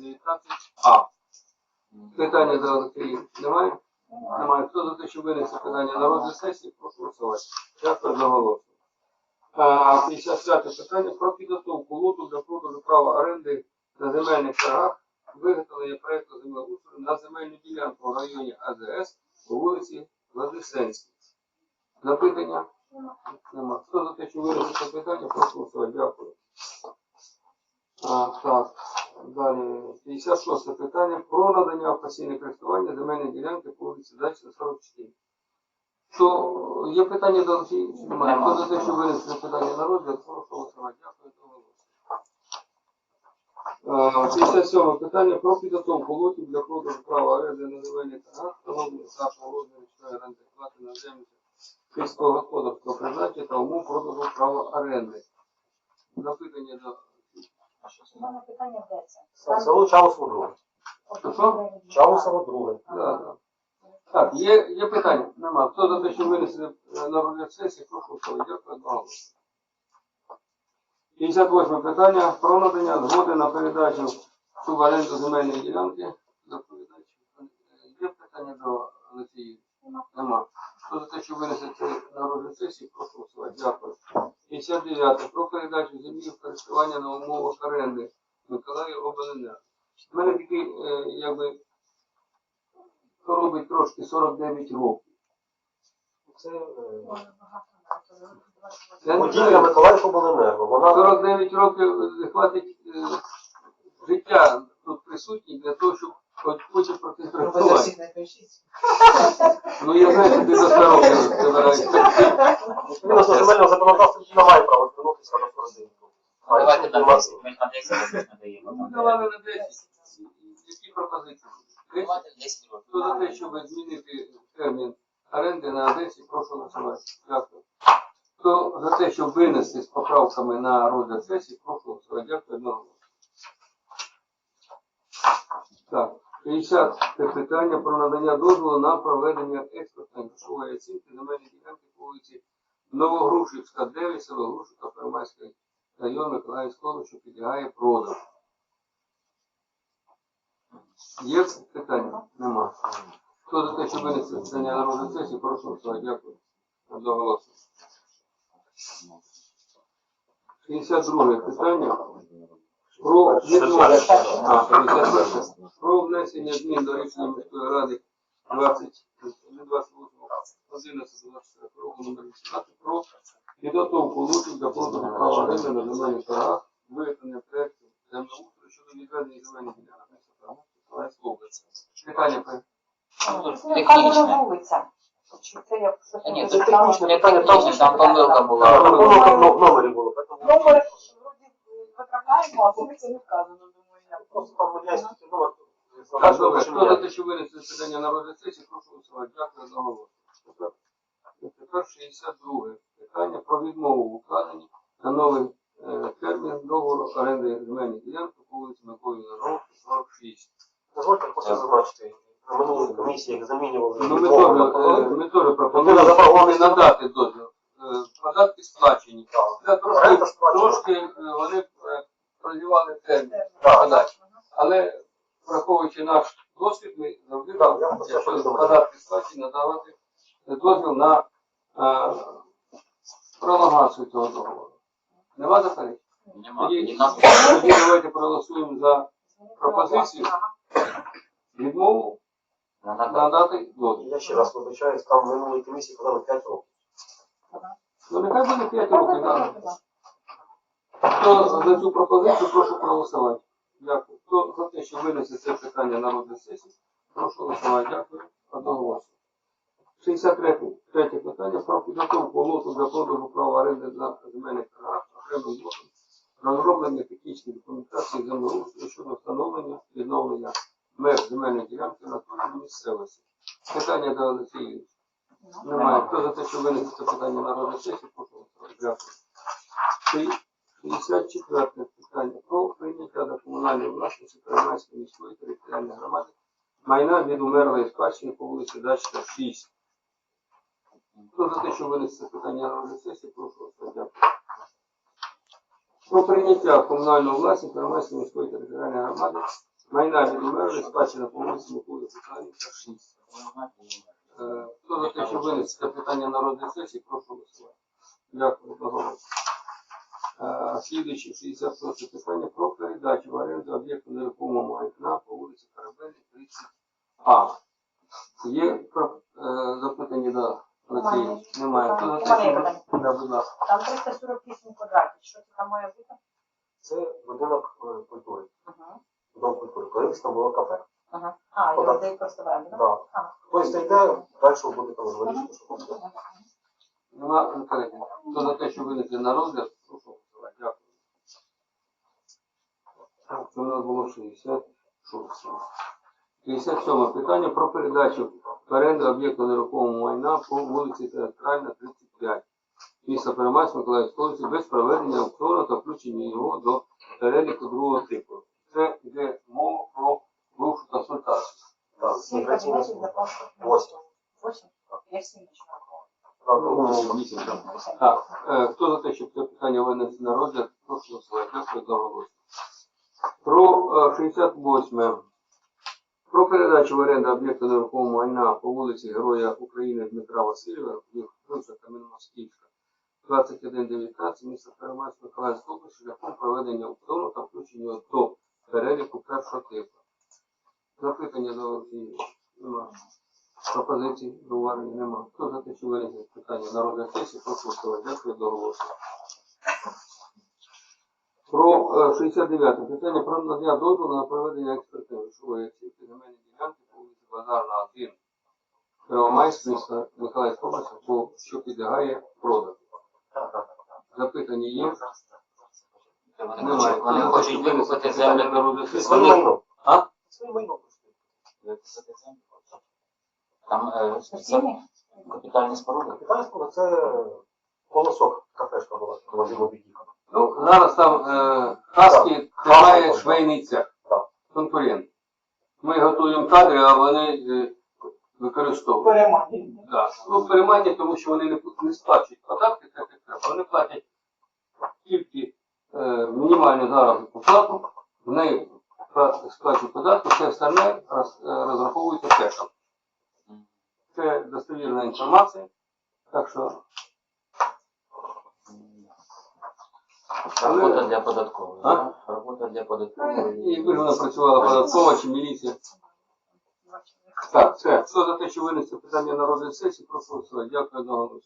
19А. Питання Олексія немає? Немає. Хто за те, що винесе питання на розгляд сесії, прошу голосувати. Дякую за голосу. 55 питання про підготовку лоту для продажу права оренди на земельних торгах, виготовлення проєкту землеустрою на земельну ділянку в районі АЗС по вулиці Владисенській. Запитання? Нема. Хто за те, що винесе питання, прошу голосувати. Дякую. А, так, далі. 56 питання про надання в постійне користування земельної ділянки по вулиці Дачна 44. Що є питання до чи Немає. Хто за те, що винесе це питання на розгляд, прошу голосувати. Дякую за голосу. Е, 57 питання про підготовку лотів для продажу права оренди на земельних торгах, встановлення членів оренди плати на землю сільського господарського призначення та умов продажу права оренди. Запитання до Мене питання де це? Село Чаусово друге. Що? Чаусово друге. Так, є, є питання? Нема. Хто за те, що винесли е, на розгляд сесії, прошу голосувати. Дякую одноголосно. 58 питання про надання згоди на передачу суборенду земельної ділянки. Доповідач. Е, Є питання до Олексії? Нема. Хто за те, що винесе це на розгляд сесії, прошу. 59. Про передачу землі в користування на умовах оренди Миколаїв Обленерго. У мене такий, е, якби, робить трошки 49 років. Це е. Я не будівля знаю, Миколаїв Обленерго. Вона 49 років е, хватить е, життя тут присутніх для того, щоб хоч потім протестувати. не пишіть. Ну я знаю, що ти за 100 років до земельного законодавства не має права звернутися на корзинку. Давайте на немає- 10, ми ж на 10 надаємо. Ну, давали на 10. Які пропозиції? Десять? Давайте 10 років. Хто за те, щоб змінити термін оренди на Одесі, прошу голосувати. Дякую. Хто за те, щоб винести з поправками на розгляд сесії, прошу голосувати. Дякую одного. Так, 50 питання про надання дозволу на проведення експертної грошової оцінки земельної ділянки по вулиці Новогрушівська, 9, село Грушівка, Первомайський район Миколаївської області, що підлягає продажу. Є питання? Нема. Хто за те, що винесе питання на розгляд сесії, прошу голосувати. Дякую. Одноголосно. 62 питання. Про. А, 51. Про внесення змін до рішення міської ради 20 від 28 11 24 року номер 18 про підготовку лутів для продажу права оренди на земельних торгах, виготовлення проєкту землеустрою щодо відведення земельних ділянок міста Миколаївської області. Питання по Ну, Яка вулиця? Чи це як ні, це технічне питання, там Технічно, помилка була. помилка в номері. Номер вроді виправляємо, а вулиця не вказано, думаю я. Просто там виділяється тільки номер. Хто за те, що винесли засідання на розгляд сесії, прошу голосувати. Дякую за голос. Тепер, тепер 62 питання про відмову в укладенні на новий е, термін договору оренди земельної ділянки по вулиці Миколи Наров, 46. Дозвольте просто зазначити. На минулій комісії, як замінювали Ну, ми теж, е, теж пропонуємо надати дозвіл. Е, Податки сплачені. так, Це трошки, трошки е, вони е, прозівали термін. Подачі. Але враховуючи наш досвід, ми завжди повідомляю. податки сплачені, надавати дозвіл на е, пролонгацію цього договору. Нема заперечень? Нема. Тоді, давайте проголосуємо за пропозицію. відмову надати дозвіл. Я ще раз вибачаюсь, там в минулій комісії казали 5 років. Ну нехай буде 5 років. да. Хто за цю пропозицію, прошу проголосувати. Дякую. Хто за те, що винесе це питання на розгляд сесії, прошу голосувати. Дякую. Одноголосно. 63 третє питання про підготовку лоту для продажу права оренди на земельних торгах окремим лотом розроблення технічної документації землеустрою щодо встановлення відновлення меж земельної ділянки на території місцевості. Питання до Олексія. Немає. Хто за те, що винесе це питання на розгляд сесії, прошу. Дякую. 64 питання про прийняття до комунальної власності Первомайської міської територіальної громади майна від умерлої спадщини по вулиці Дачна 6. Хто за те, що винесе це питання на розгляд сесії, прошу. Дякую. Про прийняття в комунальну власність Первомайської міської територіальної громади Майна відмежі, спадщина по вулиці Миколи Петранівка 6. Хто за те, що винести це питання на розгляд сесії, прошу голосувати. Дякую, одноголосно. Е, Слідуюче 61 питання про передачу в оренду об'єкту нерухомого майна по вулиці Корабельній 30А. Є е, запитання до Олексія? Немає. Хто за те, що. Да, будь ласка. Там 348 квадратів. Що це там має бути? Це будинок е, культури, Ага. дом культури. Колись там було кафе. Ага. А, його де користування, так? Да. Хтось зайде, далі буде там вирішити, що там буде. Нема заперечень. Хто за те, що винесли на розгляд, прошу голосувати. Дякую. Так, Це у нас було 66. 57 питання про передачу в оренду об'єкту нерухомого майна по вулиці Театральна, 35. Місто Перемайськ Миколаївської області без проведення аукціону та включення його до переліку другого типу. Це йде Восемь. Восемь? Я нічого. Так, Ну, хто за те, щоб це питання винести на розгляд, прошу голосувати. Дякую за голос. Про е, 68. Про передачу в оренду об'єкту нерухомого майна по вулиці Героя України Дмитра Васильєва, вулиця Кам'яномостівська, 2119, місто Перемайськ Миколаївської області, шляхом проведення аукціону та включення до переліку першого типу. Запитання до Олексія? Нема. Пропозицій, зауважень нема. Хто за те, що вирішить питання на розгляд сесії, прошу голосувати. Дякую до голосу. Про е, 69 питання про надання дозволу на проведення експертизи грошової оцінки земельної ділянки по вулиці Базарна 1. Первомайськ, міста Миколаївської області, по- що підлягає продажу. Запитання є? Вони хочуть, вони хочуть на землю. майно. А? Своє майно. Там е, це Постійні? капітальні споруди. Це колосок кафешка була, возимо бігіка. Ну, зараз там е, хаски тримає швейний цех. Так. Конкурент. Ми готуємо кадри, а вони е, використовують. Перемані. Да. Ну, переймання, тому що вони не, не сплачують податки, так як треба. Вони платять тільки е, мінімальну заробітну плату, в неї сплачують податки, все остальне роз, е, розраховується кешем. Це достовірна інформація. Так що Робота для податкової. А? да? Робота для податкової. якби ж вона працювала податкова чи міліція. Так, все. Хто за те, що винести питання на розгляд сесії, прошу голосувати. Дякую за голос.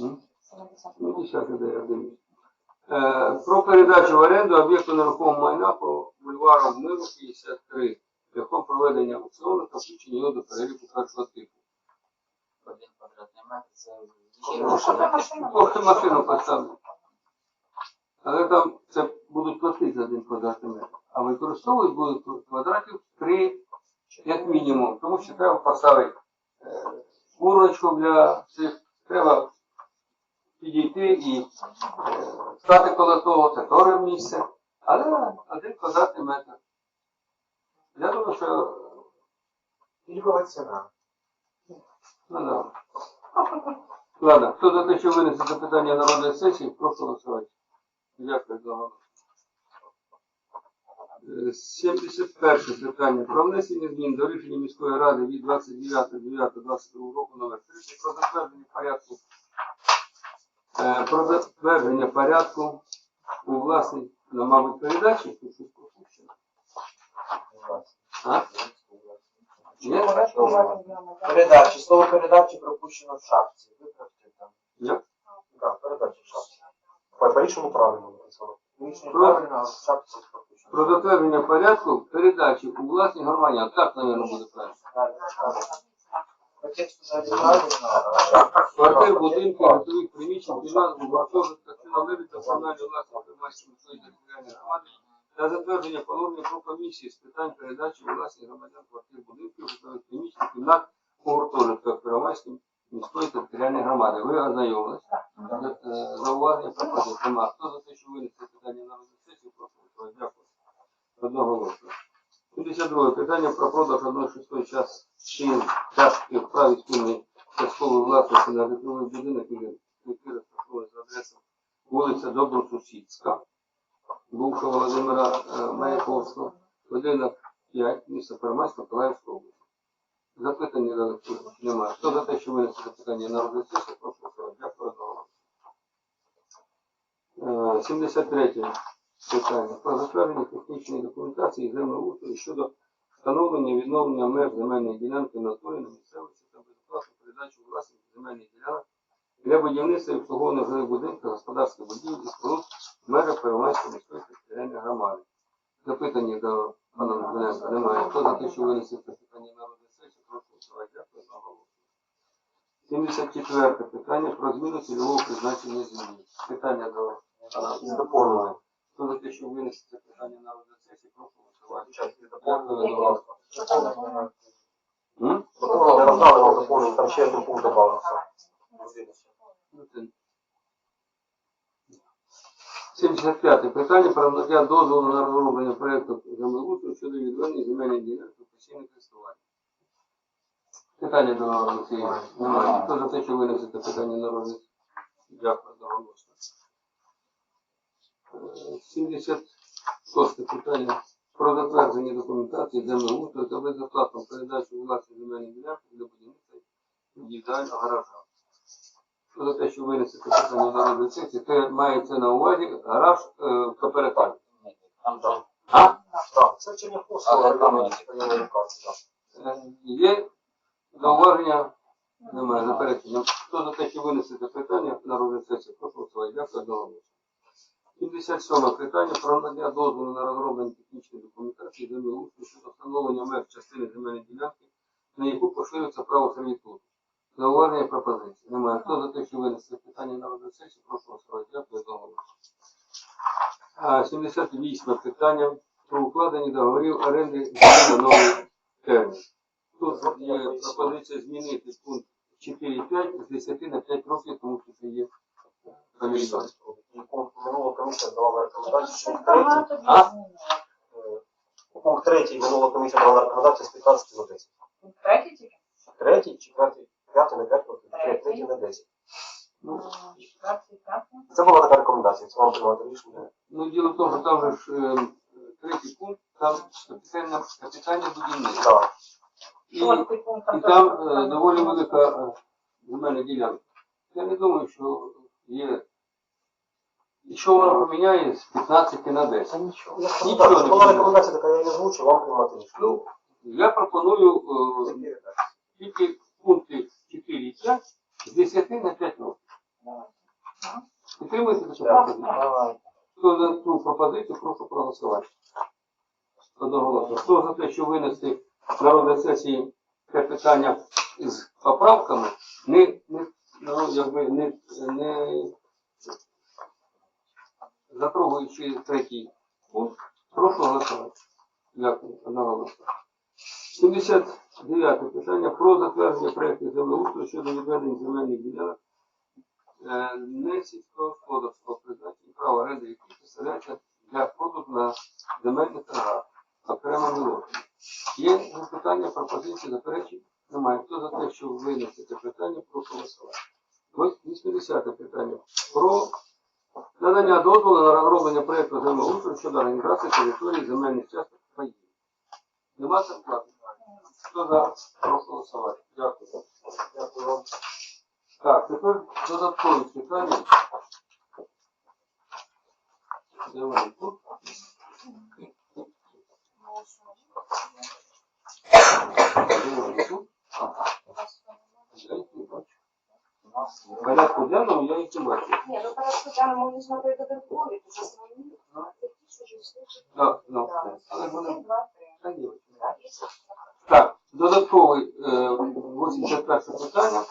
М? Ну, 10 де я дивлюсь. Е, Про передачу в оренду об'єкту нерухомого майна по бульвару Миру 53 шляхом проведення аукціону та включення його до переліку першого типу. Один квадратний метр це ще машину поставлю. Але там це будуть платити за один квадратний метр. А використовують будуть квадратів 3, як мінімум. Тому що треба поставити е, урочку для цих, треба підійти і е, стати коло того, це теж місце. Але один квадратний метр. Я думаю, що Пільгова ціна. ну, да. Ладно, хто за те, що винесе запитання на розгляд сесії, прошу голосувати. Дякую за. Е, 71 питання про внесення змін до рішення міської ради від 29.09.22 року номер 30 про затвердження порядку е, про затвердження порядку у власній, ну, мабуть, передачі, тут щось пропущено. А? Передачі. Слово передачі пропущено в шапці. Виправте там. Як? Так, передача в шапці. По- По-іншому правильно написано. Про- правильно, а в шапці пропущено. Про затвердження порядку передачі у власній громаді. Так, мабуть, буде правильно. Тексту взагалі правильно, Квартир, будинків, готових приміщень, кімнат, гуртожитках, чиновників та комунальної власності громадської територіальної громади та затвердження положення про комісії з питань передачі у громадян квартир, будинків, готових приміщень, кімнат у гуртожитках Первомайської міської територіальної громади. Ви ознайомились? Е, Зауваження пропозиції. Хто за те, що винесе питання на розгляд сесії, прошу. Дякую. Одноголосно. 52 питання про продаж 1,6 час частки вправі спільної часткової власності на житловий будинок квартири розташований за адресою вулиця Добросусідська, бувшого Володимира Маяковського, будинок 5, місто Первомайськ, Миколаївська область. Запитання додатково немає. Хто за те, що винесе запитання на розгляд сесії, прошу голосувати. Дякую одного. Е, 73 питання. Про затвердження технічної документації землеустрою щодо встановлення відновлення меж земельної ділянки на натурі на місцевості та безоплатну передачу у власність земельних ділянок для будівництва і обслуговування жилих будинків, господарських будівель і споруд в межах Первомайської міської територіальної громади. Запитання до пана Медведенка немає. Хто за те, що винесе це питання на розгляд сесії, прошу голосувати. Дякую за голову. 74 питання про зміну цільового призначення землі. Питання до пана Доповнення. Хто за те, що винесе це питання на розгляд сесії, прошу голосувати. Дякую за. М? Роздали вам доповнення, там ще один пункт додався. Ну, 75 питання про надання дозволу на розроблення проєкту землеустрою щодо відведення земельних ділянок у постійне користування. Питання до Олексія немає. Хто за те, що винесете питання на розгляд? Дякую, одноголосно. Е, 76 питання про затвердження документації землеустрою та безоплатну передачу власні земельні ділянки для будівництва індивідуального гаража. Що за те, що винесете питання на розгляд сесії, це мається на увазі гараж е, в кооперативі. Ні, Там же А? Так, це Черняховська Але там районна ні. районна. Е, Є зауваження? Немає заперечення. Хто за те, що винесете питання на розгляд сесії, прошу голосувати. Дякую, одноголосно. 77 питання про надання дозволу на розроблення технічної документації землеустрою щодо встановлення меж частини земельної ділянки, на яку поширюється право сервітуту. Зауваження пропозиції. Немає. Хто за те, що винесе питання на розгляд сесії, прошу голосувати. Дякую, одноголосно. А, 78 питання про укладення договорів оренди на новий термін. Тут є пропозиція змінити пункт 4.5 з 10 на 5 років, тому що це є І пункт минулого комісія давала рекомендацію, пункт третій, А? пункт третій минулого комісія давала рекомендацію з 15 на 10. Третій тільки? Третій, четвертий, п'ятий на 5 років, Третій. третій на 10. Ну, Четвертий, п'ятий. Це була така рекомендація, це вам приймати рішення. ну, діло в тому, що там же ж е, третій пункт, там капітальне, капітальне будівництво. Так. І, Шостий пункт. і там е, доволі велика е, земельна ділянка. Я не думаю, що є. Якщо вона поміняє з 15 на 10. Це нічого. Я Нічого не що була буде. рекомендація така, я її озвучив, вам приймати. Ну, я пропоную е, тільки пункти 4 і 5 з 10 на 5 років. Підтримуєте таку пропозицію? Хто за цю пропозицію, прошу проголосувати. Одноголосно. Хто за те, що винести на розгляд сесії це питання з поправками, не, не, ну, якби не, не затрогуючи третій пункт, прошу голосувати. Дякую. Одноголосно. 79 питання про затвердження проєкту землеустрою щодо відведення земельних ділянок е, не сільськогосподарського призначення права оренди, які представляються для продажу на земельних торгах окремими лотами. Є запитання, пропозиції, заперечень? Немає. Хто за те, що винести це питання, прошу голосувати. Ось 80 питання про надання дозволу на розроблення проєкту землеустрою щодо організації території земельних часток паїв. Нема зарплати? Хто за? Прошу голосувати. Дякую. Дякую вам. Так, тепер додаткові питання. Де вони тут? Де вони тут? В порядку денному я їх не бачу. Ні, ну порядку денному не знати додаткові, то. Це слухають. Так, ну, Так. але вони Так, додатковий е, 81 питання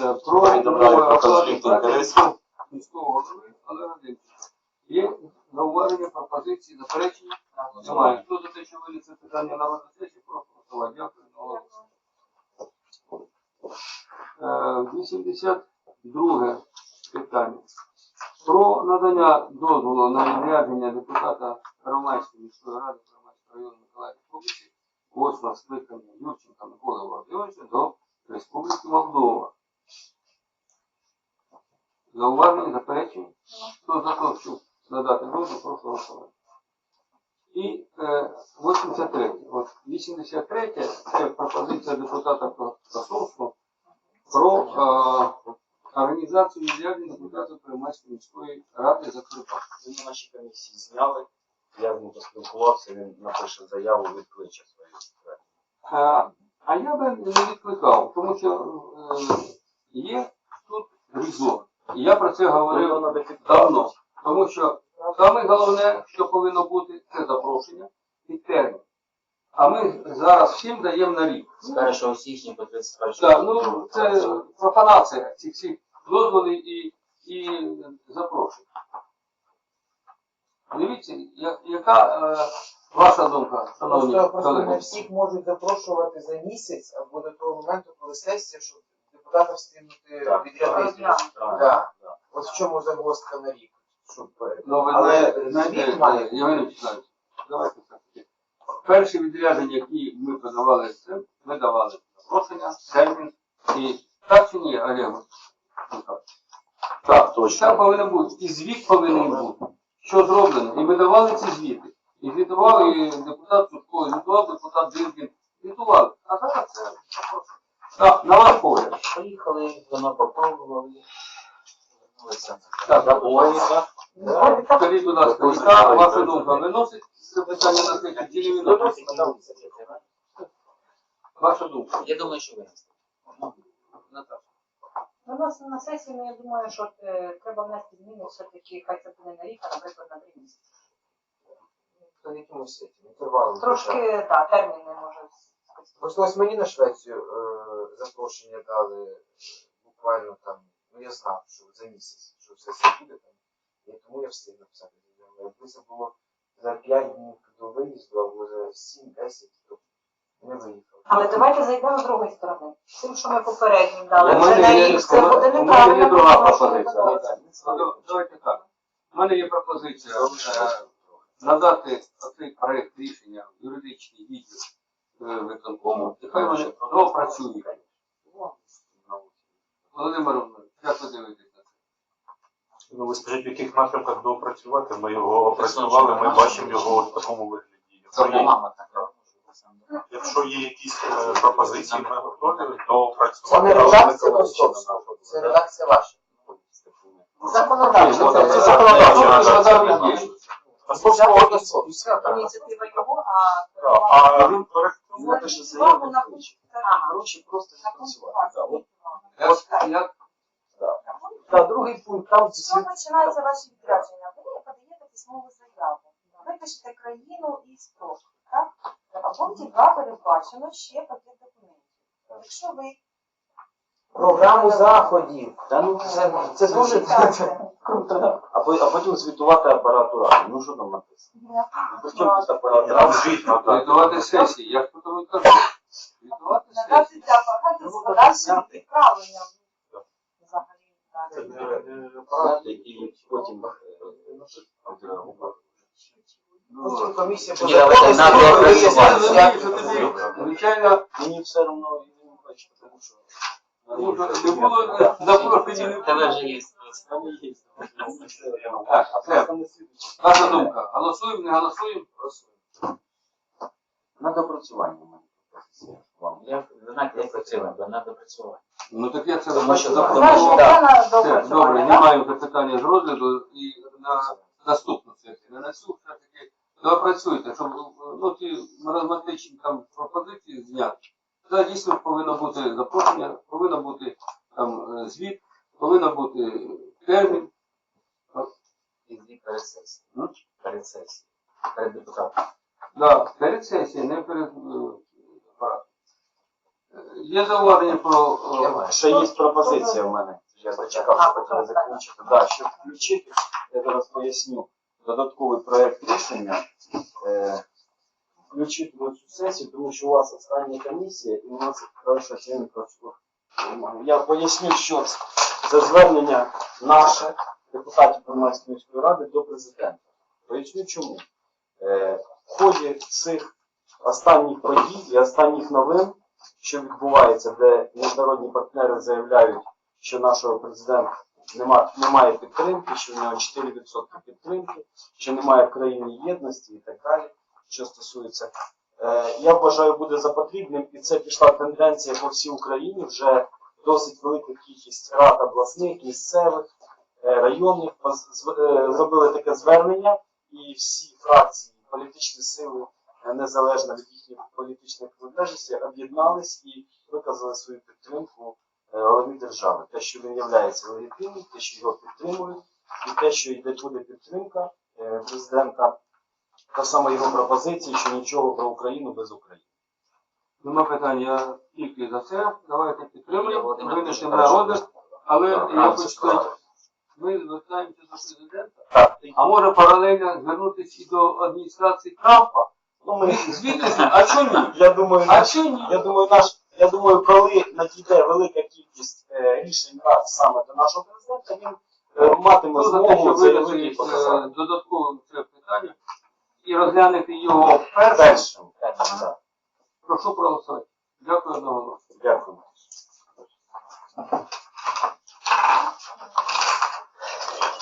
е, про оплату інтересів. міського голови Олега Демченка. Є зауваження, пропозиції, заперечення? Немає. Хто за те, що винесе питання на розгляд сесії, прошу голосувати. Дякую. Одноголосно. Е, 82 питання. Про надання дозволу на відрядження депутата Первомайської міської ради Первомайського району Миколаївської області, восьмого скликання Юрченка Миколи Володимировича до Республіки Молдова. Зауваження, заперечення? Хто за те, щоб надати дозвіл, прошу голосувати. І е, 83. От 83 це пропозиція депутата Косовського про е, організацію відрядження депутатів Приморської міської ради Закарпаття. Ми на нашій комісії зняли, я з ним поспілкувався, він напише заяву, відкличе свою. А, а я би не відкликав, тому що е, є тут резон. І я про це говорив давно. Тому що саме головне, що повинно бути, це запрошення і термін. А ми зараз всім даємо на рік. З 1 січня по 31 Так, ну це профанація цих всіх дозволів і, і запрошень. Дивіться, я- яка е, ваша думка, шановні Просто, просто не колеги? всіх можуть запрошувати за місяць або до того моменту, коли сесія, щоб депутата встигнути Так, відрядити. Так, Так. так. От в чому загвоздка на рік. Щоб, е, Ну, ви Але знаєте, знаєте, звіт має. Євгеній Вячеславович, давайте так. Перші відрядження, які ми подавали, ми давали запрошення, термін і так чи ні, Олег? Так, точно. Так повинно бути. І звіт повинен бути. Що зроблено? І ми давали ці звіти. І звітував і депутат Сушко, і звітував депутат Диркін. Звітували. А зараз це. Так, на ваш погляд. Поїхали, воно попробували. Вернулися. Так, Скажіть, будь ласка, яка ваша думка? Виносить питання на сесію чи не виносить? Ваша думка. Я думаю, що винести. Наташа. Ну, на, на сесії, ну, я думаю, що е, треба внести зміни все-таки, хай це буде на рік, а, наприклад, на три місяці. то в якомусь сеті, інтервалом. Трошки, так, термін не може. Просто ось мені на Швецію е, запрошення дали е, буквально там, ну я знав, що за місяць, що все це буде там. І тому я встиг написати заяву. Якби це було за 5 днів до виїзду, або за 7-10, то не виїхав. Але давайте зайдемо з другої сторони. Тим, що ми попереднім дали, У мене на є- рік це буде у мене є неправильно. друга тому що пропозиція. додати. Ну, Давайте так. У мене є пропозиція е, надати цей проект рішення в юридичний відділ е, виконкому. І хай вони допрацюють. Володимир, як ви дивитесь це? Ну, ви скажіть, в яких напрямках доопрацювати? Ми його опрацювали, ми бачимо його в такому вигляді. Якщо є, якщо є якісь е, пропозиції, ми готові Це не редакція Костовського, це редакція ваша. Законодавчо. Це Це законодавчо. Законодавчо. Костовського ініціатива його, а А Напише увагу на відкличе. Коротше, просто. Да, от, як та, другий пункт, там Що починаються ваші відрядження? Ви подаєте письмову заяву. Ви пишете країну і строк. Так? А в пункті 2 передбачено ще пакет документів. Якщо ви Програму заходів. Та ну Це, це дуже круто. А, по- а потім звітувати апарату ради. Ну що там написано? При чому тут апарат ради? звіт. Звітувати сесії, я ж потім кажу. Звітувати сесії. надати для багато з подальшим відправленням. Це так. не- не який потім е, Потім комісія тобі, звичайно, Мені все одно і не хочу, тому що ну, не було запрошені. Тебе вже є. Так, все. Ваша думка. Голосуємо, не голосуємо? На допрацювання вам. Я, ви знаєте, як працюємо, бо. Ну так я це Тому що запропонував. Знаєш, Все, добре, так? знімаємо це питання з розгляду і на наступну сесію. Не на цю все-таки доопрацюйте, щоб ну, ті маразматичні там пропозиції зняти. Це дійсно повинно бути запрошення, повинно бути там е, звіт, повинно бути термін. І дві перед сесією. Ну? Перед сесією. Перед депутатом. Да, перед сесією, не перед. Е, Є зауваження про е, Ще є пропозиція в мене. Я зачекав, що хотіли закінчити. Да, щоб включити, я зараз поясню додатковий проект рішення. Е, включити в цю сесію, тому що у вас остання комісія і у нас перша оцінка. Я поясню, що це. Це звернення наше, депутатів Громадської міської ради, до президента. Поясню чому. Е, в ході цих останніх подій і останніх новин що відбувається, де міжнародні партнери заявляють, що наш президент нема, немає підтримки, що в нього 4% підтримки, що немає в країні єдності і так далі, що стосується. Е, я вважаю, буде за потрібним, і це пішла тенденція по всій Україні. Вже досить велика кількість рад обласних, місцевих, е, районних е, зробили таке звернення, і всі фракції, політичні сили, незалежно від їхніх політичних приналежностей, об'єднались і виказали свою підтримку е, голові держави. Те, що він є легітимним, те, що його підтримують, і те, що йде буде підтримка е, президента, та саме його пропозиції, що нічого про Україну без України. Нема питань, я тільки за це. Давайте підтримуємо, Володимирівна, винесемо дуже на хорошо. розгляд. Але Так, я хочу сказати, ми звертаємося до президента. Так, А може паралельно звернутися і до адміністрації Трампа? Ну. Звісно, а чому ні? Я думаю, а наш, ні? я думаю, наш, я думаю, коли надійде велика кількість е, рішень рад саме до нашого президента, він е, ну, матиме змогу заявити і е, показати. додатковим це питання і розглянути його першим. Першим. Прошу проголосувати. Дякую за одного. Дякую.